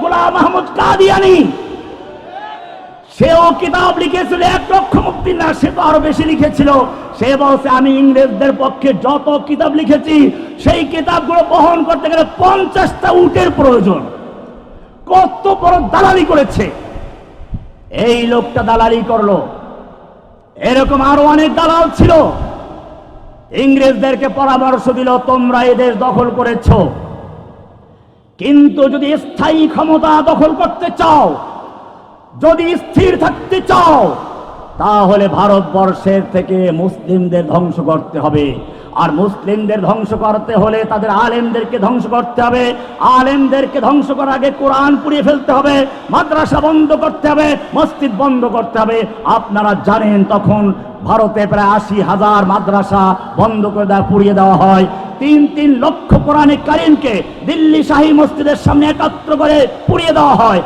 গোলাম মাহমুদ কাদিয়ানি। সেও কিতাব লিখেছিল, এক লক্ষ মুক্তির না, সে তো আরও বেশি লিখেছিল। সে বলছে, আমি ইংরেজদের পক্ষে যত কিতাব লিখেছি, সেই কিতাবগুলো বহন করতে গেলে পঞ্চাশটা উটের প্রয়োজন। কত বড় দালালি করেছে। এই লোকটা দালালি করল। এরকম আরও অনেক দালাল ছিল। ইংরেজদেরকে পরামর্শ দিল, তোমরা এ দেশ দখল করেছ। কিন্তু যদি স্থায়ী ক্ষমতা দখল করতে চাও যদি স্থির থাকতে চাও তাহলে ভারতবর্ষের থেকে মুসলিমদের ধ্বংস করতে হবে। আর মুসলিমদের ধ্বংস করতে হলে তাদের আলেমদেরকে ধ্বংস করতে হবে। আলেমদেরকে ধ্বংস করার আগে কোরআন পুড়িয়ে ফেলতে হবে, মাদ্রাসা বন্ধ করতে হবে, মসজিদ বন্ধ করতে হবে। আপনারা জানেন তখন ভারতে প্রায় আশি হাজার মাদ্রাসা বন্ধ করে দেওয়া, পুড়িয়ে দেওয়া হয়। তিন তিন লক্ষ কোরআনে কারিমকে দিল্লি শাহী মসজিদের সামনে একাত্র করে পুড়িয়ে দেওয়া হয়।